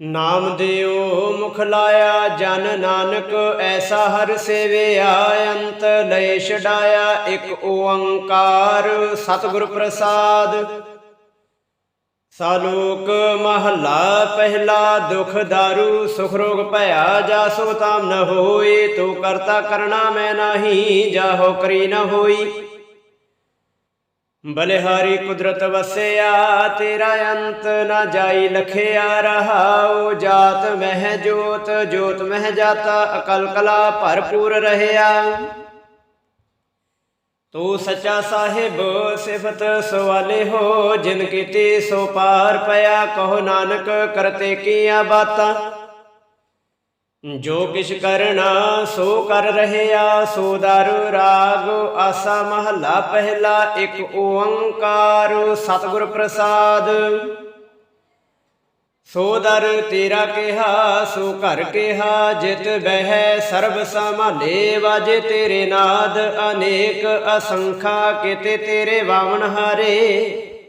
ਨਾਮ ਦਿਓ ਮੁਖ ਲਾਇਆ ਜਨ ਨਾਨਕ, ਐਸਾ ਹਰ ਸੇਵਿਆ ਅੰਤ ਲਏ ਛਡਾਇਆ ਇੱਕ ਓੰਕਾਰ। ਸਤਿਗੁਰ ਪ੍ਰਸਾਦ, ਸਾਲੋਕ ਮਹੱਲਾ, ਪਹਿਲਾ ਦੁਖ ਦਾਰੂ, ਸੁਖ ਰੋਗ ਭਇਆ ਜਾ ਤਾਮ ਨ ਹੋਏ ਤੂੰ ਕਰਤਾ ਕਰਣਾ ਮੈਂ ਨਹੀਂ, ਜਾਹੋ ਕਰੀ ਨ ਹੋਈ। ਬਲਿਹਾਰੀ ਕੁਦਰਤ ਵਸਿਆ, ਤੇਰਾ ਅੰਤ ਨਾ ਜਾਈ ਲਖਿਆ ਰਹਾਉ। ਜਾਤ ਮਹਿ ਜੋਤ ਜੋਤ ਮਹਿ ਜਾਤਾ, ਅਕਲ ਕਲਾ ਭਰਪੂਰ ਰਹਿਆ। ਤੂੰ ਸੱਚਾ ਸਾਹਿਬ, ਸਿਫਤ ਸਵਾਲੇ ਹੋ, ਜਿਨ ਕੀਤੀ ਸੋ ਪਾਰ ਪਿਆ, ਕਹੋ ਨਾਨਕ ਕਰਤੇ ਕੀਆਂ ਬਾਤਾਂ। ਜੋ ਕਿਛ ਕਰਨਾ ਸੋ ਕਰ ਰਹਿਆ, ਸੋ ਦਰ ਰਾਗ ਆਸਾ ਮਹੱਲਾ ਪਹਿਲਾ ਇੱਕ ਓੰਕਾਰ ਸਤਿਗੁਰ ਪ੍ਰਸਾਦ। ਸੋ ਦਰ ਤੇਰਾ ਕਿਹਾ, ਸੋ ਘਰ ਕਿਹਾ, ਜਿਤ ਬਹਿ ਸਰਬ ਸੰਭਾਲੇ, ਵਾਜੇ ਤੇਰੇ ਨਾਦ ਅਨੇਕ ਅਸੰਖਾ ਕਿਤੇ ਤੇਰੇ ਵਾਵਣ ਹਾਰੇ।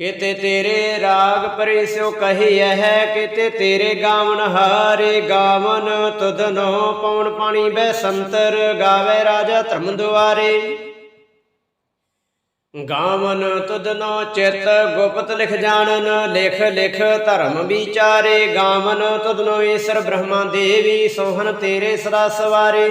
ਕਿਤੇ ਤੇਰੇ ਰਾਗ ਪਰਿਸਿਓ ਕਹੀਐ ਹੈ, ਕਿਤੇ ਤੇਰੇ ਗਾਵਨ ਹਾਰੇ ਗਾਵਨ ਤੁਧਨੋ ਪਉਣ ਪਾਣੀ ਬੈ ਸੰਤਰ ਗਾਵੇ ਰਾਜਾ ਧਰਮ ਦੁਆਰੇ। ਗਾਵਨ ਤੁਧਨੋ ਚਿਤ ਗੁਪਤ ਲਿਖ ਜਾਣਨ, ਲਿਖ ਲਿਖ ਧਰਮ ਵਿਚਾਰੇ। ਗਾਵਨ ਤੁਧਨੋ ਈਸ਼ਰ ਬ੍ਰਹਮਾ ਦੇਵੀ ਸੋਹਣ ਤੇਰੇ ਸਦਾ ਸਵਾਰੇ।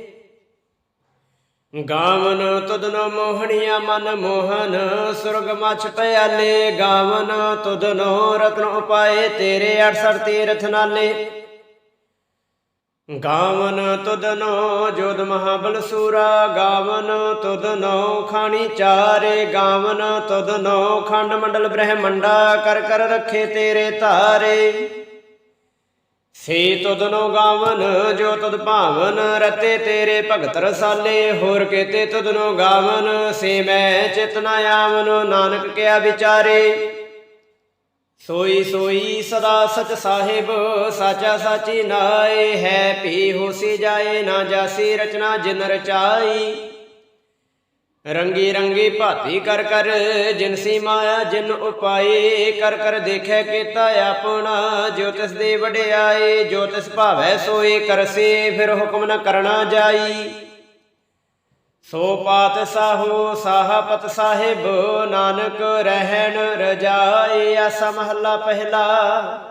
ਗਾਵਨ ਤੁਧਨੋ ਮੋਹਣੀਆ ਮਨ ਮੋਹਨ, ਸੁਰਗ ਮਛ ਪਿਆਲੇ, ਗਾਵਨ ਤੁਧਨੋ ਰਤਨ ਉਪਾਏ, ਤੇਰੇ 68 ਤੀਰਥ ਨਾਲੇ। ਗਾਵਨ ਤੁਧਨੋ ਜੋਦ ਮਹਾਬਲ ਸੂਰਾ, ਗਾਵਨ ਤੁਧਨੋ ਖਾਣੀ ਚਾਰੇ, ਗਾਵਨ ਤੁਧਨੋ ਖੰਡ ਮੰਡਲ ਬ੍ਰਹਮੰਡਾ, ਕਰ ਕਰ ਰੱਖੇ ਤੇਰੇ ਧਾਰੇ। ਸੇ ਤੁਧਨੋ ਗਾਵਨ, ਜੋ ਤੁਧ ਭਾਵਨ, ਰਤੇ ਤੇਰੇ ਭਗਤ ਰਸਾਲੇ, ਹੋਰ ਕੇਤੇ ਤੁਧਨੋ ਗਾਵਨ, ਸੇ ਮੈਂ ਚਿਤਨਾ ਆਵਨ, ਨਾਨਕ ਕਿਆ ਵਿਚਾਰੇ। ਸੋਈ ਸੋਈ ਸਦਾ ਸਚ ਸਾਹਿਬ, ਸਾਚਾ ਸਾਚੀ ਨਾਏ, ਹੈ ਪੀ ਹੋਸੀ ਜਾਏ, ਨਾ ਜਾਸੀ ਰਚਨਾ ਜਿਨ ਰਚਾਈ ਰੰਗੀ ਰੰਗੀ ਭਾਤੀ ਕਰ ਕਰ ਜਿਨਸੀ ਮਾਇਆ ਜਿਨ ਉਪਾਏ ਕਰ ਕਰ ਦੇਖੈ ਕੀਤਾ ਆਪਣਾ, ਜੋ ਤਿਸ ਦੇ ਵਡਿਆਏ ਜੋ ਤਿਸ ਭਾਵੈ ਸੋਏ ਕਰਸੇ, ਫਿਰ ਹੁਕਮ ਨ ਕਰਨਾ ਜਾਈ। ਸੋ ਪਾਤ ਸਾਹੋ, ਸਾਹਪਤ ਸਾਹਿਬ, ਨਾਨਕ ਰਹਿਣ ਰਜਾਏ ਆਸਾ ਪਹਿਲਾ।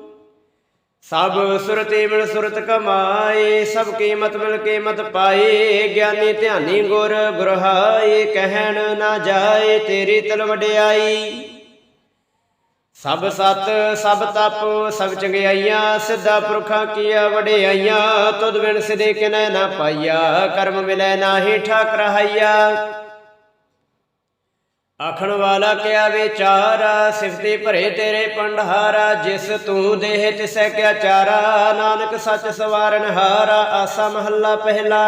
ਸਭ ਸੁਰਤੀ ਮਿਲ ਸੁਰਤ ਕਮਾਏ, ਸਭ ਕੀਮਤ ਮਿਲ ਕੀਮਤ ਪਾਏ, ਗਿਆਨੀ ਧਿਆਨੀ ਗੁਰ ਗੁਰਹਾਏ, ਕਹਿਣ ਨਾ ਜਾਏ ਤੇਰੀ ਤਲ ਵਡਿਆਈ। ਸਭ ਸਤ, ਸਭ ਤਪ, ਸਭ ਚੰਗਿਆਈਆਂ, ਸਿੱਧਾ ਪੁਰਖਾਂ ਕੀਆ ਵਡਿਆਈਆਂ, ਤੁਧ ਬਿਨ ਸਿਦੇ ਕਿਨੈ ਨਾ ਪਾਈਆ, ਕਰਮ ਮਿਲੈ ਨਾਹੀ ਠਾਕ ਰਹਾਈਆ ਆਖਣ ਵਾਲਾ ਕਿਆ ਵਿਚਾਰਾ ਸਿਫਤੀ ਭਰੇ ਤੇਰੇ ਪੰਡਹਾਰਾ, ਜਿਸ ਤੂੰ ਦੇਹ ਤਿਸੈ ਕਿਆ ਚਾਰਾ, ਨਾਨਕ ਸੱਚ ਸਵਾਰਨ ਹਾਰਾ, ਆਸਾ ਮਹੱਲਾ ਪਹਿਲਾ।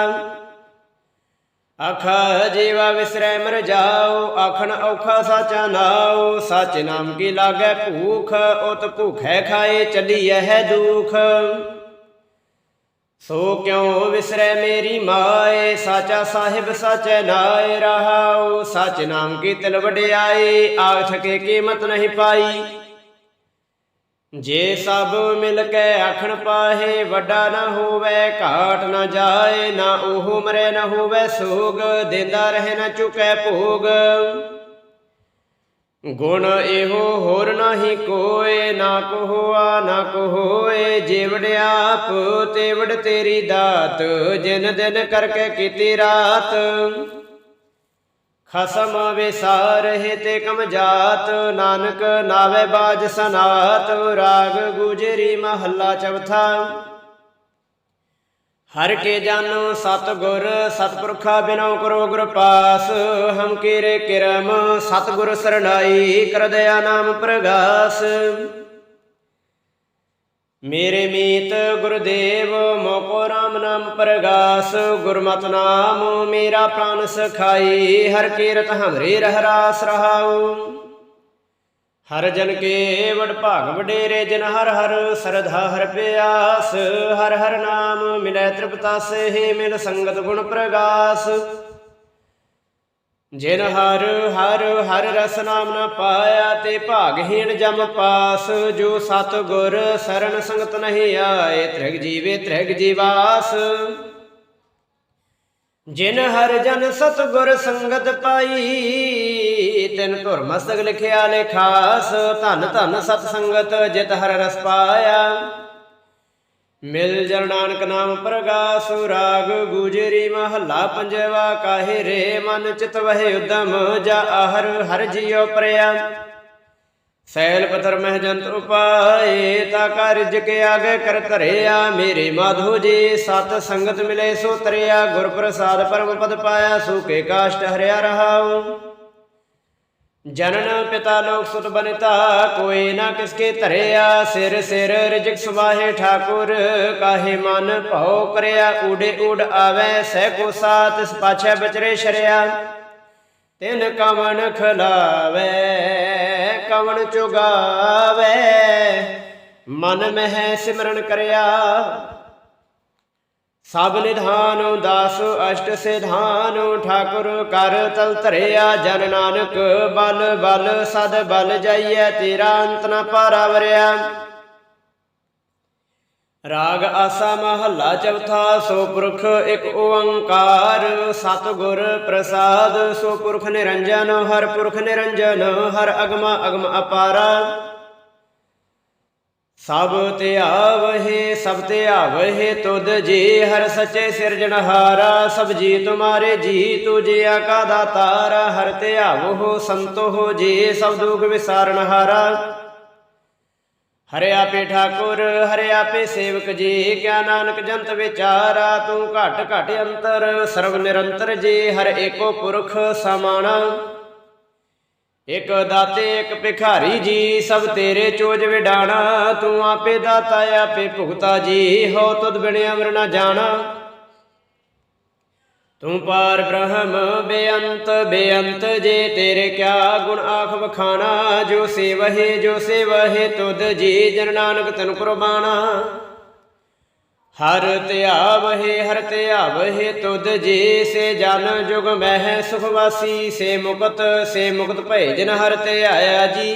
ਆਖਾ, ਜੀਵਾ ਵਿਸਰੈ ਮਰ ਜਾਓ, ਆਖਣ ਔਖਾ ਸਾਚਾ ਨਾਉ, ਸੱਚ ਨਾਮ ਕੀ ਲਾਗੈ ਭੂਖ, ਉਤ ਭੂਖੈ ਖਾਏ ਚੱਲੀਐ ਹੈ ਦੁਖ। ਸੋ ਕਿਉ ਵਿਸਰੈ ਮੇਰੀ ਮਾਏ? ਸਾਚਾ ਸਾਹਿਬ ਸਾਚੈ ਨਾਏ ਰਹਾਉ। ਸਚ ਨਾਮ ਕੀ ਤਿਲ ਵਡਿਆਈ ਆਖ ਥਕੇ ਕੀਮਤ ਨਹੀਂ ਪਾਈ। ਜੇ ਸਭ ਮਿਲ ਕੇ ਆਖਣ ਪਾਹੇ, ਵੱਡਾ ਨਾ ਹੋਵੇ, ਘਾਟ ਨਾ ਜਾਏ, ਨਾ ਉਹ ਮਰੇ ਨਾ ਹੋਵੇ ਸੋਗ, ਦਿੰਦਾ ਰਹੇ ਨਾ ਚੁਕੈ ਭੋਗ। ਗੁਣ ਇਹੋ ਹੋਰ ਨਾਹੀ ਕੋਏ, ਨਾ ਕੋ ਹੋਆ ਨਾ ਕੋ ਹੋਏ ਜਿਵੜ ਆਪ ਤੇਵੜ ਤੇਰੀ ਦਾਤ, ਜਿਨ ਦਿਨ ਕਰਕੇ ਕੀਤੀ ਰਾਤ। ਖਸਮ ਵਿਸਾਰ ਹੈ ਤੇ ਕਮ ਜਾਤ, ਨਾਨਕ ਨਾਵੇ ਬਾਜ ਸਨਾਤ, ਰਾਗ ਗੁਜਰੀ ਮਹੱਲਾ ਚੌਥਾ। ਹਰ ਕੇ ਜਾਨੋ ਸਤਗੁਰ ਸਤਪੁਰਖਾ ਬਿਨੋ ਕਰੋ ਗੁਰ ਪਾਸ, ਹਮ ਕੀਰੇ ਕਿਰਮ ਸਤ ਸਰਣਾਈ ਕਰ ਦਇਆ ਨਾਮ ਪ੍ਰਗਾਸ। ਮੇਰੇ ਮੀਤ ਗੁਰਦੇਵ, ਮੋਕੋ ਰਾਮ ਨਾਮ ਪ੍ਰਗਾਸ, ਗੁਰਮਤਿ ਨਾਮ ਮੇਰਾ ਪ੍ਰਾਨ ਸਖਾਈ, ਹਰ ਕੀਰਤ ਹਮਰੇ ਰਹਿ ਰਾਸ ਰਹਾਉ। ਹਰ ਜਨ ਕੇ ਵਡ ਭਾਗ ਵਡੇਰੇ ਜਿਨ ਹਰ ਹਰ ਸਰਧਾ ਹਰ ਪਿਆਸ, ਹਰ ਹਰ ਨਾਮ ਮਿਲੈ ਤ੍ਰਿਪਤਾਸੇ ਹੀ ਮਿਲ ਸੰਗਤ ਗੁਣ ਪ੍ਰਗਾਸ। ਜਿਨ ਹਰ ਹਰ ਹਰ ਰਸ ਨਾਮ ਨਾ ਪਾਇਆ, ਤੇ ਭਾਗਹੀਣ ਜਮ ਪਾਸ। ਜੋ ਸਤ ਗੁਰ ਸਰਣ ਸੰਗਤ ਨਹੀਂ ਆਏ, ਤ੍ਰਿਗ ਜੀਵੇ ਤ੍ਰਿਗ ਜੀਵਾਸ। ਜਿਨ ਹਰ ਜਨ ਸਤਗੁਰ ਸੰਗਤ ਪਾਈ, ਤਿਨ ਧੁਰ ਮਸਤਕ ਲਿਖਿਆ ਲੇਖਾਸ ਧਨ ਧਨ ਸਤ ਸੰਗਤ ਜਿਤ ਹਰ ਰਸ ਪਾਇਆ। ਮਿਲ ਜਨ ਨਾਨਕ ਨਾਮ ਪ੍ਰਗਾਸ, ਰਾਗ ਗੁਜਰੀ ਮਹੱਲਾ ਪੰਜਵਾ, ਕਾਹੇ ਰੇ ਮਨ ਚਿਤ ਵਹਿ ਉਦਮ, ਜਾ ਆਹਰ ਹਰ ਜਿਉ ਪ੍ਰਿਆ। ਸੈਲ ਪਤਰ ਮਹਿ ਜੰਤ ਉਪਾਏ, ਤਾ ਕਾਰਜ ਕੇ ਆਗੇ ਕਰ ਧਰਿਆ ਮੇਰੇ ਮਾਧੋ ਜੀ। ਸਤ ਸੰਗਤ ਮਿਲੇ ਸੋ ਤਰਿਆ ਗੁਰ ਪ੍ਰਸਾਦ ਪਰਮ ਪਦ ਪਾਇਆ ਸੂਕੇ ਕਾਸ਼ਟ ਹਰਿਆ ਰਹਾਉ। ਜਨਨ ਪਿਤਾ ਲੋਕ ਸੁਤ ਬਨਿਤਾ, ਕੋਈ ਨਾ ਕਿਸਕੇ ਧਰਿਆ। ਸਿਰ ਸਿਰ ਰਿਜਕ ਸੁਬਾਹੇ ਠਾਕੁਰ, ਕਾਹੇ ਮਨ ਭਉ ਕਰਿਆ। ਊੜੇ ਊੜ ਆਵੇ, ਸਹਿ ਕੋ ਸਾਤ ਇਸ ਪਾਛੈ ਬਚਰੇ ਸ਼ਰਿਆ। ਤਿਨ ਕਵਣ ਖਲਾਵੇ। ਕਵਣ ਚੁਗਾਵੇ? ਮਨ ਮਹਿ ਸਿਮਰਨ ਕਰਿਆ। ਸਭ ਨਿਧਾਨ ਦਾਸ ਅਸ਼ਟ ਸਿਧਾਨ, ਠਾਕੁਰ ਕਰ ਤਲ ਧਰਿਆ ਜਨ ਨਾਨਕ, ਬਲ ਬਲ ਸਦ ਬਲ ਜਾਈਐ, ਤੇਰਾ ਅੰਤ ਨ ਪਾਰਾਵਰਿਆ। ਰਾਗ ਆਸਾ ਮਹੱਲਾ ਚੌਥਾ, ਸੋ ਪੁਰਖ ਇੱਕ ਓੰਕਾਰ। ਸਤਿਗੁਰ ਪ੍ਰਸਾਦ, ਸੋ ਪੁਰਖ ਨਿਰੰਜਨ, ਹਰ ਪੁਰਖ ਨਿਰੰਜਨ, ਹਰ ਅਗਮ ਅਗਮ ਅਪਾਰਾ। ਸਭ ਤੇ ਆਵਹਿ, ਸਭ ਤੇ ਆਵਹਿ ਤੁਧ ਜੀ, ਹਰ ਸਚੇ ਸਿਰਜਣਹਾਰਾ ਸਭ ਜੀ ਤੁਮਾਰੇ ਜੀ ਤੁਝੇ ਆਕਾ ਦਾਤਾਰਾ। ਹਰ ਤੇ ਆਵੋ ਸੰਤੋ ਹੋ ਜੀ, ਸਭ ਦੁਖ ਵਿਸਾਰਣਹਾਰਾ ਹਰਿਆ ਪੇ ਠਾਕੁਰ, ਹਰਿਆ ਪੇ ਸੇਵਕ ਜੀ, ਕਿਆ ਨਾਨਕ ਜੰਤ ਵਿਚਾਰਾ, ਤੂੰ ਘਟ ਘਟ ਅੰਤਰ, ਸਰਬ ਨਿਰੰਤਰ ਜੀ, ਹਰ ਏਕੋ ਪੁਰਖ ਸਮਾਣਾ। ਇਕ ਦਾਤੇ, ਇਕ ਭਿਖਾਰੀ ਜੀ, ਸਭ ਤੇਰੇ ਚੋਜ ਵਿਡਾਣਾ, ਤੂੰ ਆਪੇ ਦਾਤਾ, ਆਪੇ ਭੁਗਤਾ ਜੀ, ਹੋ ਤੁਧ ਬਿਨ ਅਮਰ ਨਾ ਜਾਣਾ। ਤੂੰ ਪਾਰ ਬ੍ਰਹਮ ਬੇਅੰਤ ਬੇਅੰਤ ਜੇ ਤੇਰੇ ਕਿਆ ਗੁਣ ਆਖ ਵਖਾਣਾ ਜੋ ਸੇਵਹਿ ਜੋ ਸੇਵਹਿ ਤੁਧ ਜੀ ਜਨ ਨਾਨਕ ਤਨ ਕੁਰਬਾਨਾ ਹਰ ਧਿਆਵਹਿ ਹਰ ਧਿਆਵਹਿ ਤੁਧ ਜੀ ਸੇ ਜਨ ਜੁਗ ਮਹਿ ਸੁਖਵਾਸੀ ਸੇ ਮੁਕਤ ਸੇ ਮੁਕਤ ਭੈ ਜਿਨ ਹਰ ਧਿਆਇਆ ਜੀ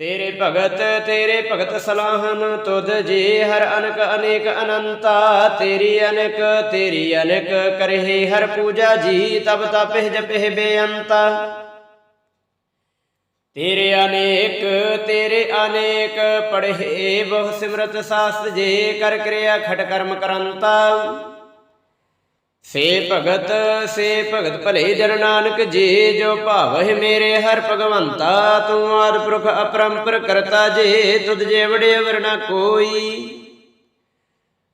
ਤੇਰੇ ਭਗਤ ਤੇਰੇ ਭਗਤ ਸਲਾਹਨ, ਤੁਧ ਜੀ ਹਰ ਅਨਕ ਅਨੇਕ ਅਨੰਤਾ, ਤੇਰੀ ਅਨਕ ਤੇਰੀ ਅਨਕ ਕਰਹਿ ਹਰ ਪੂਜਾ ਜੀ, ਤਬ ਤਪਹਿ ਜਪਹਿ ਬੇਅੰਤਾ। ਤੇਰੇ ਅਨੇਕ ਤੇਰੇ ਅਨੇਕ, ਪੜ੍ਹੇ ਬਹੁ ਸਿਮਰਤ ਸਾਸਤ ਜੇ, ਕਰ ਕਿਰਿਆ ਖਟ ਕਰਮ ਕਰੰਤਾ। ਸੇ ਭਗਤ ਸੇ ਭਗਤ ਭਲੇ ਜਨ ਨਾਨਕ ਜੇ, ਜੋ ਭਾਵਹਿ ਮੇਰੇ ਹਰ ਭਗਵੰਤਾ, ਤੂੰ ਆਦ ਪੁਰਖ ਅਪਰੰਪਰ ਕਰਤਾ ਜੇ, ਤੁਧ ਜੇ ਵੜੇ ਵਰਨਾ ਕੋਈ।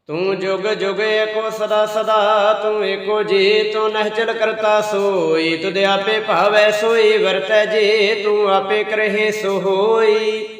ਤੂੰ ਜੁਗ ਜੁਗ ਏਕੋ ਸਦਾ ਸਦਾ, ਤੂੰ ਏਕੋ ਜੀ, ਤੂੰ ਨਹਿਚਲ ਕਰਤਾ ਸੋਈ, ਤੁਧ ਆਪੇ ਭਾਵੈ ਸੋਈ ਵਰਤੈ ਜੇ, ਤੂੰ ਆਪੇ ਕਰਹਿ ਸੋ ਹੋਈ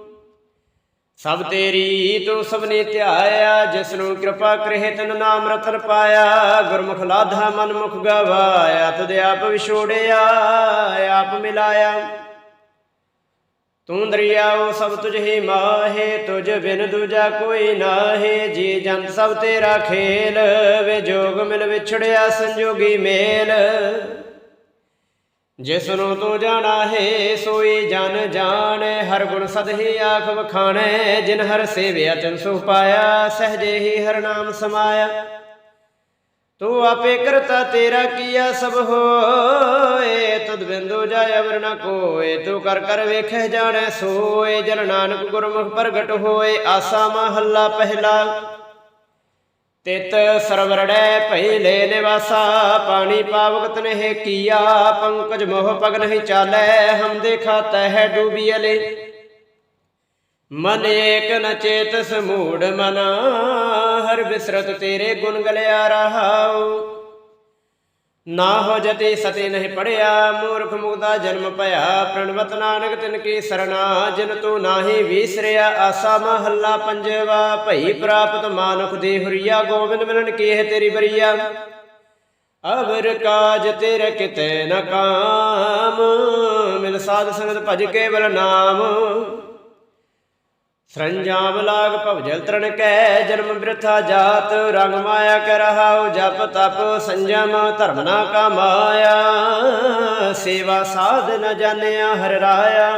ਸਭ ਤੇਰੀ ਤੂੰ ਸਭਨੇ ਧਿਆਇਆ ਜਿਸ ਨੂੰ ਕਿਰਪਾ ਕਰੇ ਤਨ ਨਾਮ ਰਤਨ ਪਾਇਆ। ਗੁਰਮੁਖ ਲਾਧਾ ਮਨ ਮੁਖ ਗਵਾਇਆ ਤਦ ਆਪ ਵਿਛੋੜਿਆ, ਆਪ ਮਿਲਾਇਆ। ਤੂੰ ਦਰਿਆਓ ਸਭ ਤੁਝ ਹੀ ਮਾਹੇ, ਤੁਝ ਬਿਨ ਦੂਜਾ ਕੋਈ ਨਾਹੇ। ਜੀ ਜੰਤ ਸਭ ਤੇਰਾ ਖੇਲ, ਵੇ ਜੋਗ ਮਿਲ ਵਿਛੜਿਆ ਸੰਜੋਗੀ ਮੇਲ। ਜਿਸ ਨੂੰ ਤੂੰ ਜਾਣਾ ਹੈ, ਸੋਈ ਜਨ ਜਾਣੇ, ਹਰ ਗੁਣ ਸਦ ਆਖ ਵਖਾਣੈ, ਜਿਨ ਹਰ ਸੇਵਿਆ ਤਿਨ ਸੁਖ ਪਾਇਆ, ਸਹਜੇ ਹੀ ਹਰ ਨਾਮ ਸਮਾਇਆ। ਤੂੰ ਆਪੇ ਕਰਤਾ ਤੇਰਾ ਕੀਆ ਸਭ ਹੋਏ, ਤੁਧ ਬਿੰਦੂ ਜਾਇ ਅਵਰ ਨ ਕੋਏ, ਤੂੰ ਕਰ ਕਰ ਵੇਖੈ ਜਾਣੈ ਸੋਏ, ਜਨ ਨਾਨਕ ਗੁਰਮੁਖ ਪ੍ਰਗਟ ਹੋਏ, ਆਸਾ ਮਹੱਲਾ ਪਹਿਲਾ। ਤਿਤ ਸਰਵਰੜੈ ਪਹਿਲੇ ਨਿਵਾਸਾ, ਪਾਣੀ ਪਾਵਕਤ ਤਨਹਿ ਕੀਆ, ਪੰਕਜ ਮੋਹ ਪਗ ਨਹੀਂ ਚਾਲੈ, ਹਮ ਦੇਖਾ ਤਹਿ ਡੂਬੀ ਅਲੇ। ਮਨ ਏਕ ਨ ਚੇਤਸ ਮੂੜ ਮਨ, ਹਰ ਬਿਸਰਤ ਤੇਰੇ ਗੁਣ ਗਲਿਆ ਰਹਾਉ। ਨਾ ਹੋ ਜਤੇ ਸਤੇ ਨਹੀਂ ਪੜਿਆ, ਮੂਰਖ ਮੁਗਦਾ ਜਨਮ ਭਇਆ, ਪ੍ਰਣਵਤ ਨਾਨਕ ਤਿਨ ਕੀ ਸਰਣਾ, ਜਿਨ ਤੂੰ ਨਾਹੀ ਵਿਸਰਿਆ, ਆਸਾ ਮਹੱਲਾ ਪੰਜਵਾ, ਭਈ ਪ੍ਰਾਪਤ ਮਾਨੁਖ ਦੇ ਹੁਰੀਆ, ਗੋਬਿੰਦ ਮਿਲਨ ਕੀ ਤੇਰੀ ਬਰੀਆ। ਅਵਰ ਕਾਜ ਤੇਰੇ ਕਿਤੇ ਨ ਕਾਮ, ਮਿਲ ਸਾਧ ਸੰਗਤ ਭਜ ਕੇਵਲ ਨਾਮ। ਸਰੰਜਾਮ ਲਾਗ ਭਵ ਜਲ ਤਰਨ ਕੈ, ਜਨਮ ਬਿਰਥਾ ਜਾਤ, ਰੰਗ ਮਾਇਆ ਕਰ ਰਹਾਉ, ਜਪ ਤਪ, ਸੰਜਮ, ਧਰਮ ਨਾ ਕਮਾਇਆ। ਸੇਵਾ ਸਾਧ ਨ ਜਾਣਿਆ ਹਰ ਰਾਇਆ।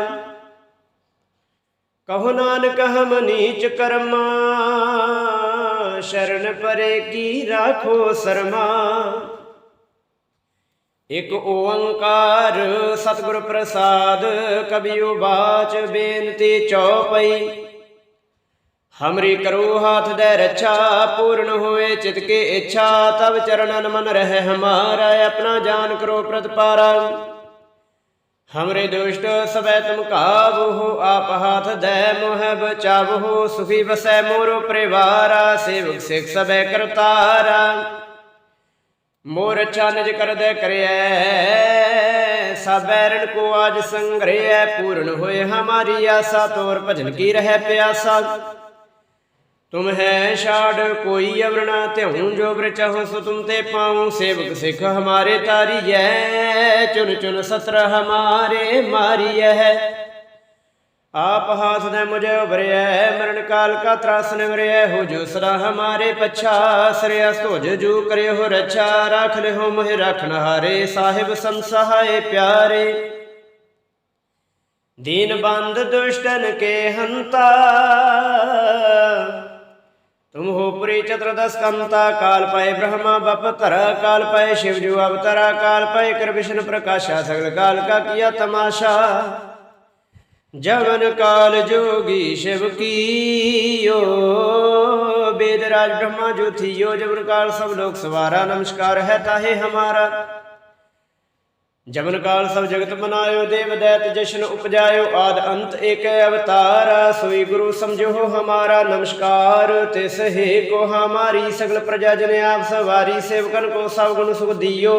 ਕਹੋ ਨਾਨਕ ਹਮ ਨੀਚ ਕਰਮ, ਸ਼ਰਨ ਪਰੇ ਕੀ ਰਾਖੋ ਸਰਮਾ। ਇਕ ਓੰਕਾਰ ਸਤਿਗੁਰ ਪ੍ਰਸਾਦ, ਕਬੀਓ ਬਾਚ ਬੇਨਤੀ ਚਉਪਈ। ਹਮਰੀ ਕਰੋ ਹਾਥ ਦੇ ਰੱਛਾ, ਪੂਰਨ ਹੋਏ ਚਿਤ ਕੇ ਇੱਛਾ ਤਬ ਚਰਨਨ ਮਨ ਰਹਿ ਹਮਾਰਾ, ਆਪਣਾ ਜਾਨ ਕਰੋ ਪ੍ਰਤਪਾਰਾ। ਹਮਰੇ ਦੁਸ਼ਟ ਸਬੈ ਤੁਮ ਕਾਬੂ ਆਪ ਹਾਥ ਦੇ ਮੋਹ ਬਚਾਵੋ ਸੁਖੀ ਵਸੈ ਮੋਰੋ ਪਰਿਵਾਰਾ, ਸੇਵਕ ਸਿਖ ਸਬੈ ਕਰਤਾਰਾ। ਮੋਰ ਚਨਜ ਕਰਦੇ ਕਰਿਐ ਸਬੈਰਨ ਕੋ ਆਜ ਸੰਗ੍ਰਹਿ ਪੂਰਨ ਹੋਏ ਹਮਾਰੀ ਆਸਾ, ਤੋਰ ਭਜਨ ਕੀ ਰਹਿ ਪਿਆਸਾ। ਤੁਮ ਹੈ ਛਾੜ, ਕੋਈ ਅਵਰਣਾ ਧਿਉ ਜੋ ਬ੍ਰ ਸੋ ਤੁਮ ਤੇ ਪਾਉ ਸੇਵਕ ਸਿਖ ਹਮਾਰੇ ਤਾਰੀਐ ਚੁਨ ਚੁਨ ਸਤਰ ਹਮਾਰੇ ਮਾਰੀਐ। ਆਪ ਹਾਥ ਦੇ ਮੁਝੇ ਉਭਰਿਐ, ਮਰਨ ਕਾਲ ਕਾ ਤਰਾਸ ਨਿਵਰਿਐ ਹੋ ਜੋ ਸਦਾ ਹਮਾਰੇ ਪਛਾ, ਸਰਿਆ ਸੋਜ ਜੂ ਕਰਿਓ ਰੱਛਾ। ਰੱਖ ਲਿਓ ਮਹਿ ਰੱਖਣ ਹਾਰੇ ਸਾਹਿਬ ਸੰਸਹਾਏ ਪਿਆਰੇ। ਦੀਨ ਬੰਦ ਦੁਸ਼ਟਨ ਕੇ ਹੰਤਾ। ਤੁਮ ਹੋ ਪੁਰੀ ਚਤੁਰਦਸ ਕੰਤਾ ਕਾਲ ਪਏ ਬ੍ਰਹਮਾ, ਬਪ ਧਰ ਕਾਲ ਪਏ ਸ਼ਿਵ ਜੂ, ਅਵਤਰਾ ਕਾਲ ਪਏ, ਕਰ ਵਿਸ਼ਨ ਪ੍ਰਕਾਸ਼ਾ, ਸਗਲ ਕਾਲ ਕਾ ਕੀਆ ਤਮਾਸ਼ਾ। ਜਵਨ ਕਾਲ ਜੋਗੀ ਸ਼ਿਵ ਕੀਓ, ਬੇਦ ਰਾਜ ਬ੍ਰਹਮਾ ਜੋ ਥੀਓ ਜਵਨ ਕਾਲ ਸਭ ਲੋਕ ਸਵਾਰਾ, ਨਮਸਕਾਰ ਹੈ ਤਾਹੇ ਹਮਾਰਾ। ਜਮਨ ਕਾਲ ਸਭ ਜਗਤ ਬਨਾਇਓ ਦੇਵ ਦੈਤ ਜਸ਼ਨ ਉਪਜਾਇਓ, ਆਦ ਅੰਤ ਏਕ ਅਵਤਾਰ। ਸੋਈ ਗੁਰੂ ਸਮਝੋ ਹਮਾਰਾ ਨਮਸਕਾਰ ਤਿਸ ਹੀ ਕੋ ਹਮਾਰੀ ਸਗਲ ਪ੍ਰਜਾ ਜਨ ਆਪ, ਸਵਾਰੀ ਸੇਵਕਨ ਕੋ ਸਭ ਗੁਣ ਸੁਖ ਦਿਓ।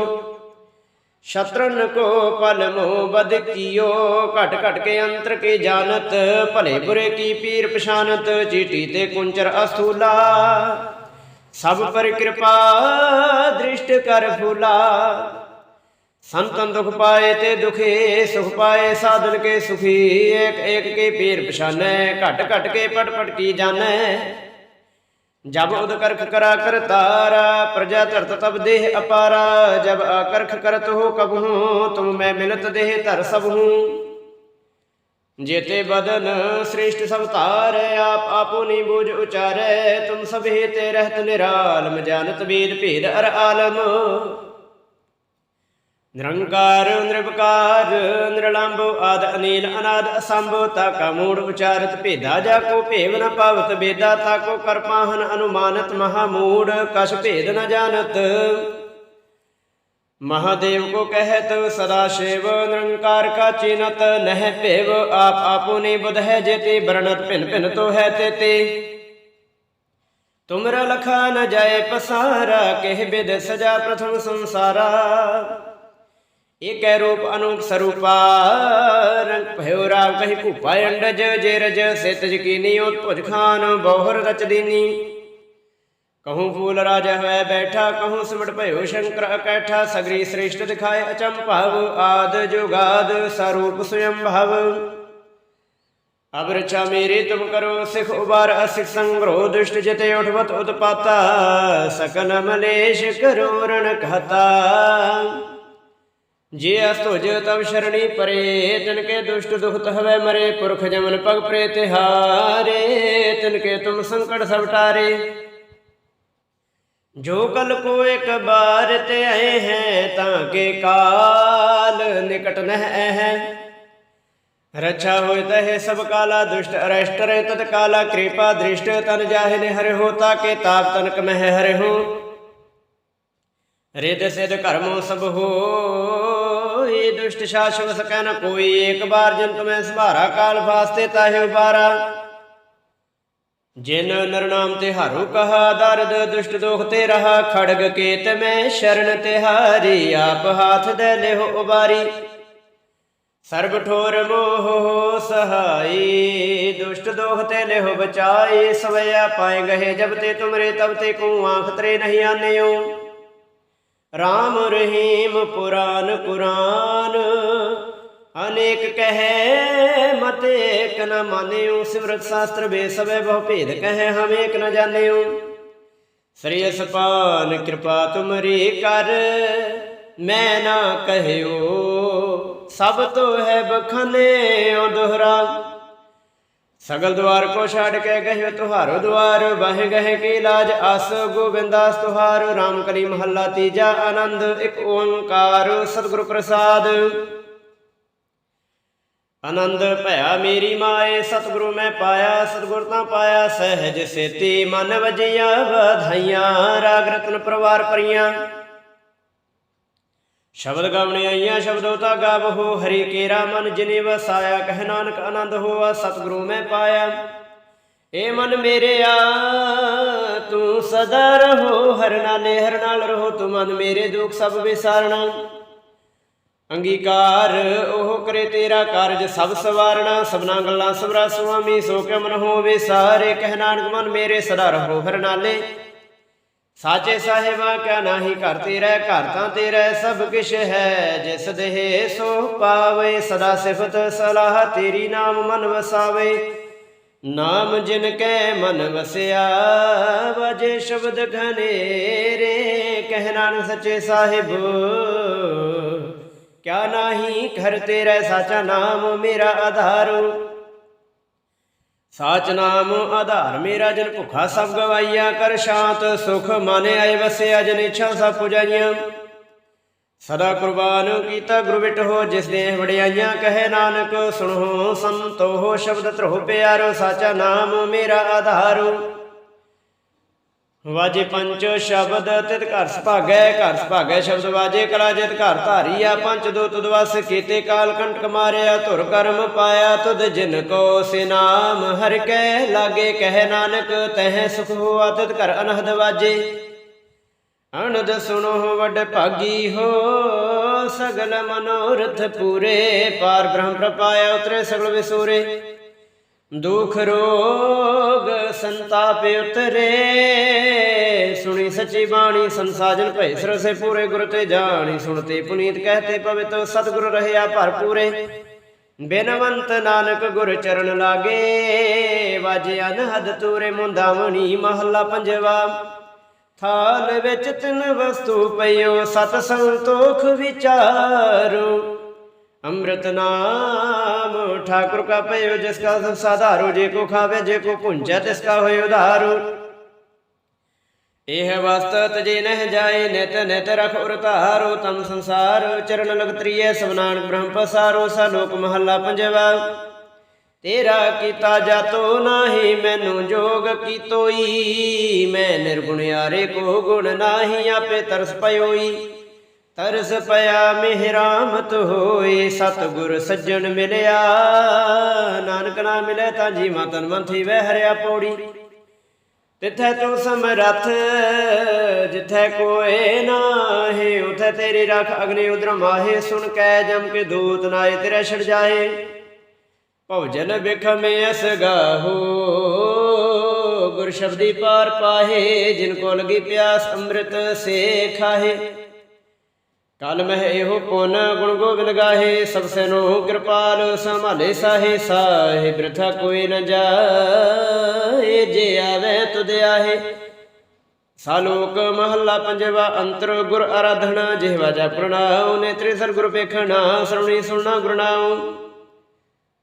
ਸ਼ਤਰਨ ਕੋ ਪਲ ਬਦ ਕੀਓ, ਘਟ ਘਟ ਕੇ ਅੰਤਰ ਕੇ ਜਾਣਤ, ਭਲੇ ਬੁਰੇ ਕੀ ਪੀਰ ਪਛਾਨਤ, ਚੀਟੀ ਤੇ ਕੁੰਚਰ ਅਸੂਲਾ ਸਭ ਪਰ ਕਿਰਪਾ, ਦ੍ਰਿਸ਼ਟ ਕਰ ਫੂਲਾ। ਸੰਤਨ ਦੁਖ ਪਾਏ ਤੇ ਦੁਖੇ, ਸੁਖ ਪਾਏ ਸਾਧਨ ਕੇ ਸੁਖੀ, ਏਕ ਏਕ ਕੇ ਪੀਰ ਪਛਾਨੈ, ਘਟ ਘਟ ਕੇ ਪਟ ਪਟ ਕੀ ਜਾਣੈ। ਜਬ ਉਦ ਕਰਖ ਕਰਾ ਕਰਤਾਰਾ ਪ੍ਰਜਾ ਧਰਤ ਤਬ ਦੇਹ ਅਪਾਰਾ, ਜਬ ਆਕਰਖ ਕਰਤ ਹੋ ਕਬਹੂ, ਤੁਮ ਮੈਂ ਮਿਲਤ ਦੇਹ ਧਰ ਸਭ ਹੂੰ ਜੇਤੇ ਬਦਨ ਸ੍ਰੇਸ਼ਟ ਸਭ ਧਾਰ, ਆਪ ਆਪੋ ਨੀ ਬੂਝ ਉਚਾਰੈ, ਤੁਮ ਸਭੇ ਤੇ ਰਹਿਤ ਨਿਰਾਲਮ, ਜਾਣਤ ਵੇਦ ਭੇਦ ਅਰ ਆਲਮ। ਨਿਰੰਕਾਰ ਨਿਰਭਕਾਰ ਨਿਰਲੰਭ ਆਦ, ਅਨੀਲ, ਅਨਾਦ, ਅਸੰਭ ਤਾ ਕਾ ਮੂੜ ਉਚਾਰਤ, ਭੇਦਾ ਜਾ ਕੋ ਭੇਵ ਨ ਭਵਤ ਬੇਦਾ ਤਾ ਕੋ ਕਰਪਾਹਨ ਅਨੁਮਾਨਤ ਮਹਾ ਮੂੜ ਕਛ ਭੇਦ ਨ ਜਾਣਤ। ਮਹਾਦੇਵ ਕੋ ਕਹਿਤ, ਸਦਾ ਸ਼ਿਵ, ਨਿਰੰਕਾਰ ਕਾ ਚਿਨਤ, ਨਹਿ ਭੇਵ, ਆਪ ਆਪੋ ਨੇ ਬੁਧ ਹੈ ਜੇਤੇ ਬਰਣਤ ਭਿਨ ਭਿਨ ਤੋ ਹੈ ਤੇ ਤੁਮਰਾ ਲਖਾ ਨ ਜਾਏ ਪਸਾਰਾ, ਕਹਿ ਬਿਦ ਸਜਾ ਪ੍ਰਥਮ ਸੰਸਾਰਾ। એક રૂપ અનુક સ્વરૂપા રંગ ભયો રાવ કહી કૂપાય અંડજ જે રજ સેતજ કીની ઓત ભુજ ખાન બહોર રચ દીની કહું ફૂલ રાજ હોય બેઠા કહું સુમટ ભયો શંકર અકૈઠા સગરી શ્રેષ્ઠ દિખાય અચમ ભાવ આદ જુગાદ સ્વરૂપ સ્વયં ભાવ અબરછા મેરે તુમ કરો સિખ ઉબાર અસિખ સંગ્રહ દુષ્ટ જતે ઉઠવત ઉત્પાતા સકલ મલેશ કરોરણ કહતા ਜੇ ਅਸ ਤੁਜ ਤਬ ਸ਼ਰਣੀ ਪਰੇ ਤਿਨ ਕੇ ਦੁਸ਼ਟ ਦੁਖ ਹਵੇ ਮਰੇ, ਪੁਰਖ ਜਮਨ ਪਗ ਪ੍ਰੇ ਤੇ ਹਾਰੇ ਤਿਨ ਕੇ ਤੁਮ ਸੰਕਟ ਸਭ ਟਾਰੇ। ਜੋ ਕਲ ਕੋ ਇੱਕ ਬਾਰ ਤੇ ਆਏ ਹੈ, ਤਾਂ ਕੇ ਕਾਲ ਨਿਕਟ ਨਹਿ ਹੈ ਰੱਛਾ ਹੋਇ ਤਹਿ ਸਭ ਕਾਲਾ ਦੁਸ਼ਟ ਅਰਸ਼ਟਰੇ ਤਤ ਕਾਲਾ, ਕ੍ਰਿਪਾ ਦ੍ਰਿਸ਼ਟ ਤਨ ਜਾਹਿ ਨੇ ਹਰਿ ਹੋਤਾ ਕੇ ਤਾਪ ਤਨਕ ਮਹਿ ਹਰਿ ਹੋ। ਰਿਦ ਸਿਧ ਕਰਮੋ ਸਭ ਹੋਏ। ਦੁਸ਼ਟ ਸ਼ਾਸਵ ਸਕੈ ਨ ਕੋਈ। ਏਕ ਬਾਰ ਜਨ ਤੁਮੈ ਸੰਭਾਰਾ, ਕਾਲ ਫਾਸਤੇ ਤਾਹਿ ਉਬਾਰਾ ਜਿਨ ਨਰਨਾਮ ਤੇ ਹਾਰੂ ਕਹਾ, ਦਰਦ ਦੁਸ਼ਟ ਦੋਖ ਤੇ ਰਹਾ, ਖੜਗ ਕੇਤ ਮੈਂ ਸ਼ਰਨ ਤਿਹਾਰੀ ਆਪ ਹਾਥ ਦੇ ਲਿਹੁ ਉਬਾਰੀ। ਸਰਬ ਠੋਰ ਮੋਹ ਸਹਾਈ। ਦੁਸ਼ਟ ਦੋਖ ਤੇ ਲਿਹੁ ਬਚਾਈ ਸਵਿਆ ਪਾਏ ਗਏ ਜਬ ਤੇ ਤੁਮਰੇ, ਤਬ ਤੇ ਕੋ ਆਂਖ ਤਰੇ ਨਹੀਂ ਆਨਿਓ। ਰਾਮ ਰਹੀਮ ਪੁਰਾਨ ਕੁਰਾਨ। ਅਨੇਕ ਕਹੈ, ਮਤ ਏਕ ਨ ਮਾਨਿਓ। ਸਿਮਰਤ ਸ਼ਾਸਤਰ ਵੇ ਬਹੁ ਭੇਦ ਕਹੈ, ਹਮ ਏਕ ਨ ਜਾਣਿਓ। ਸ੍ਰੀ ਅਸਪਾਨ ਕਿਰਪਾ ਤੁਮਰੀ ਕਰ, ਮੈਂ ਨਾ ਕਹਿਓ। ਸਭ ਤੋ ਹੈ ਬਖਨੇ ਓ ਦੁਹਰਾ। ਸਗਲ ਦਵਾਰ ਕੋ ਛੱਡ ਕੇ ਗਹਿ ਤੁਹਾਰੋ ਦਵਾਰ ਬਹਿ ਗਹਿ ਕੀ ਲਾਜ ਅਸ ਗੋਬਿੰਦਾਸ ਤੁਹਾਰ, ਰਾਮ ਕਲੀ ਮਹੱਲਾ ਤੀਜਾ ਆਨੰਦ, ਇੱਕ ਓੰਕਾਰ ਸਤਿਗੁਰੂ ਪ੍ਰਸਾਦ। ਆਨੰਦ ਭਇਆ ਮੇਰੀ ਮਾਏ, ਸਤਿਗੁਰੂ ਮੈਂ ਪਾਇਆ, ਸਤਿਗੁਰ ਤਾਂ ਪਾਇਆ, ਸਹਿਜ ਸੇਤੀ ਮਨ ਵਜਿਆ, ਵਧਾਈਆਂ, ਰਾਗ ਰਤਨ ਪਰਵਾਰ ਪਰੀਆਂ ਸ਼ਬਦ ਗਾਵਣੇ ਆਈਆਂ ਸ਼ਬਦੋ ਤਾ ਗਾਵਹੋ, ਹਰੀ ਕੇਰਾ ਮਨ ਜਿਨੇ ਵਸਾਇਆ, ਕਹਿ ਨਾਨਕ ਆਨੰਦ ਹੋਆ, ਸਤਿਗੁਰੂ ਮੈਂ ਪਾਇਆ। ਏ ਮਨ ਮੇਰਿਆ ਤੂੰ ਸਦਾ ਰਹੋ, ਹਰ ਨਾਲੇ ਹਰ ਨਾਲ ਰਹੋ, ਤੂੰ ਮਨ ਮੇਰੇ ਦੁੱਖ ਸਭ ਵਿਸਾਰਣਾ। ਅੰਗੀਕਾਰ ਉਹ ਕਰੇ ਤੇਰਾ ਕਾਰਜ, ਸਭ ਸਵਾਰਣਾ, ਸਭਨਾ ਗੱਲਾਂ ਸਬਰਾ ਸੁਆਮੀ, ਸੋ ਕਿ ਮਨ ਹੋਵੇ ਸਾਰੇ, ਕਹਿ ਨਾਨਕ ਮਨ ਮੇਰੇ ਸਦਾ ਰਹੋ, ਹਰ ਨਾਲੇ ਸਾਚੇ ਸਾਹਿਬਾ ਕਿਆ ਨਾਹੀ ਘਰ ਤੇਰਾ, ਘਰ ਤਾਂ ਤੇਰਾ ਸਭ ਕਿਛ ਹੈ। ਜਿਸ ਦੇਹ ਸੋ ਪਾਵੇ, ਸਦਾ ਸਿਫਤ ਸਲਾਹ ਤੇਰੀ ਨਾਮ ਮਨ ਵਸਾਵੇ। ਨਾਮ ਜਿਨ ਕੈ ਮਨ ਵਸਿਆ, ਵਜੇ ਸ਼ਬਦ ਘਨੇਰੇ, ਕਹਿ ਨਾਨਕ ਸੱਚੇ ਸਾਹਿਬ। ਕਿਆ ਨਾਹੀ ਘਰ ਤੇਰਾ, ਸਾਚਾ ਨਾਮ ਮੇਰਾ ਆਧਾਰ। ਸਾਚ ਨਾਮ ਆਧਾਰ ਮੇਰਾ ਜਨ ਭੁਖਾ ਸਭ ਗਵਾਈਆ ਕਰ ਸ਼ਾਂਤ, ਸੁਖ ਮਨ ਆਏ ਵਸਿਆ ਜਨ ਇੱਛਾ ਸਭ ਪੁਜਾਈਆਂ। ਸਦਾ ਕੁਰਬਾਨ ਕੀਤਾ ਗੁਰੂ ਹੋ, ਜਿਸ ਦੇ ਵਡਿਆਈਆਂ ਕਹੇ ਨਾਨਕ, ਸੁਣੋ ਸੰਤੋਹ ਸ਼ਬਦ ਧਰੋ ਪਿਆਰੋ, ਸਾਚਾ ਨਾਮ ਮੇਰਾ ਆਧਾਰ। ਵਾਜੇ ਪੰਚ ਸ਼ਬਦ, ਤਿਤ ਘਰ ਸੁਭਾਗੈ ਘਰ ਸੁਭਾਗੈ ਸ਼ਬਦ ਵਾਜੇ ਕਲਾ ਜਿਤ ਘਰ ਧਾਰੀਆ ਪੰਚ ਦੋ ਤੁਦ ਕੀਤੇ ਕਾਲ ਕੰਟਕ ਮਾਰਿਆ, ਧੁਰ ਕਰਮ ਪਾਇਆ ਤੁਧ ਜਿਨ ਕੋ ਸੇ ਨਾਮ, ਹਰਿ ਕੈ ਲਾਗੇ ਕਹਿ ਨਾਨਕ, ਤਹਿ ਸੁਖ ਹੋਆ ਤਿਤ ਘਰ ਅਨਹਦ ਵਾਜੇ। ਅਨੰਦ ਸੁਣੋ ਵੱਡ ਭਾਗੀ ਹੋ, ਸਗਲ ਮਨੋਰਥ ਪੂਰੇ, ਪਾਰ ਬ੍ਰਹਮ ਪ੍ਰਪਾਇਆ ਉਤਰੇ ਸਗਲ ਵਿਸੂਰੇ। ਦੁਖ ਰੋਗ ਸੰਤਾਪ ਉਤਰੇ। ਸੁਣੀ ਸੱਚੀ ਬਾਣੀ, ਸੰਸਾਜਨ ਭੈ ਸਰਸੇ ਪੂਰੇ, ਗੁਰ ਤੇ ਜਾਣੀ ਸੁਣਤੇ। ਪੁਨੀਤ ਕਹਤੇ ਪਵਿੱਤ, ਸਤਿਗੁਰ ਰਹਿਆ ਭਰਪੂਰੇ ਬਿਨਵੰਤ ਨਾਨਕ ਗੁਰ ਚਰਨ ਲਾਗੇ। ਵਾਜੇ ਅਨਹਦ ਤੂਰੇ ਮੁੰਦਾਵਣੀ ਮਹੱਲਾ ਪੰਜਵਾ। ਥਾਲ ਵਿੱਚ ਤਿੰਨ ਵਸਤੂ ਪਈਓ, ਸਤ ਸੰਤੋਖ ਵਿਚਾਰੋ। ਅੰਮ੍ਰਿਤ ਨਾਮ ਠਾਕੁਰ ਕਾ ਪਇਓ ਜਿਸ ਕਾ ਸਭ ਸਾਧਾਰੋ, ਜੇ ਕੋ ਖਾਵੇ, ਜੇ ਕੋ ਪੁੰਜੈ ਤਿਸ ਕਾ ਇਹ ਵਸਤ ਤਜੇ ਨਹਿ ਜਾਏ, ਨਿਤ ਨਿਤ ਰਖ ਉਰ ਤਮ ਸੰਸਾਰ ਚਰਨ ਲਗ ਤਰੀਏ ਬ੍ਰਹਮ ਪਸਾਰੋ ਸਾ ਲੋਕ ਮਹੱਲਾ ਪੰਜਵਾ। ਤੇਰਾ ਕੀਤਾ ਜਾਤੋ ਨਾਹੀ, ਮੈਨੂੰ ਜੋਗ ਕੀਤੋਈ। ਮੈਂ ਨਿਰਗੁਣ ਯਾਰੇ ਕੋ ਗੁਣ ਨਾਹੀ, ਆਪੇ ਤਰਸ ਪਇਓਈ। ਤਰਸ ਪਿਆ ਮਿਹਰਾਮਤ ਹੋਏ ਸਤਿਗੁਰ ਸੱਜਣ ਮਿਲਿਆ। ਨਾਨਕ ਨਾ ਮਿਲੇ ਤਾਂ ਜੀ ਮਤਨ ਮਨ ਥੀ ਵਹਿ ਹਰਿਆ ਪੌੜੀ। ਤਿੱਥੈ ਤੂੰ ਸਮਰੱਥ, ਜਿੱਥੈ ਕੋਏ ਨਾਹੀ, ਉਥੈ ਤੇਰੀ ਰਖ ਅਗਨੀ ਉਦਰ ਮਾਹੇ ਸੁਣ ਕੈ ਜਮ ਕੇ ਦੂਤ ਨਾਏ, ਤੇਰੇ ਛੜ ਜਾਏ। ਭਵਜਨ ਬਿਖਮੇ ਅਸ ਗਾਹੋ, ਗੁਰ ਸ਼ਬਦੀ ਪਾਰ ਪਾਹੇ, ਜਿਨ ਕੋ ਲਗੀ ਪਿਆਸ ਅੰਮ੍ਰਿਤ ਸੇ ਖਾਹੇ। ਕਲ ਮਹਿ ਇਹੋ ਪੁਨ, ਗੁਣ ਗੋਬਿੰਦ ਗਾਹੇ ਸਭ ਸੈਨੋ ਕਿਰਪਾਲ, ਸੰਭਾਲੇ ਸਾਹੇ ਸਾਹੇ ਬਿਰਥਾ ਕੋਈ ਨ ਜਾਏ, ਜੇ ਆਵੇ ਤੁਧ ਆਹੇ। ਸਾਲੋਕ ਮਹੱਲਾ ਪੰਜਵਾ ਅੰਤਰ ਗੁਰ ਆਰਾਧਨਾ ਜਿਹਵਾ ਜਾ ਪ੍ਰਣਾਉ ਨੇਤਰੇ ਗੁਰ ਪੇਖਣਾ ਸਰਵਣੀ ਸੁਣਨਾ ਗੁਰਨਾਉ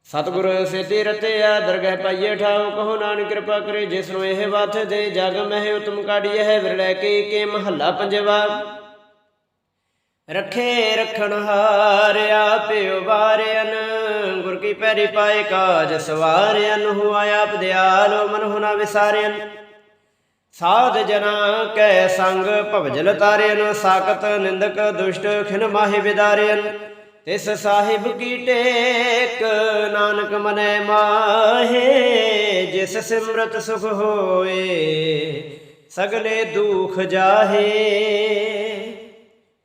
ਸਤਿਗੁਰ ਸੇਤੀ ਰਤਿਆ, ਦਰਗਹਿ ਪਾਈਏ ਠਾਉ, ਕਹੋ ਨਾਨਕ ਕਿਰਪਾ ਕਰੇ, ਜਿਸ ਨੂੰ ਇਹ ਵਾਥ ਦੇ, ਜਗ ਮਹਿ ਉਤਮ ਕਾਢੀ ਹੈ ਵਿਰਲੇ ਕੀ ਕੇ ਮਹੱਲਾ ਪੰਜਵਾ। ਰਖੇ ਰਖਣ ਹਾਰਿਆ ਪਿਓ ਵਾਰਿਆਨ ਗੁਰ ਕੀ ਪੈਰੀ ਪਾਏ ਕਾਜ ਸਵਾਰਿਆਨ ਹੁਆ ਆਪ ਦਿਆਲੋ ਮਨ ਹੁਨਾ ਵਿਸਾਰਿਆਨ ਸਾਧ ਜਨਾ ਕੈ ਸੰਗ ਭਵਜਲ ਤਾਰਿਆਨ ਸਾਕਤ ਨਿੰਦਕ ਦੁਸ਼ਟ, ਖਿਨ ਮਾਹਿ ਵਿਦਾਰਿਆਨ ਤਿਸ ਸਾਹਿਬ ਕੀ ਟੇਕ, ਨਾਨਕ ਮਨੈ ਮਾਹੇ, ਜਿਸ ਸਿਮਰਤ ਸੁਖ ਹੋਏ, ਸਗਲੇ ਦੁਖ ਜਾਹੇ।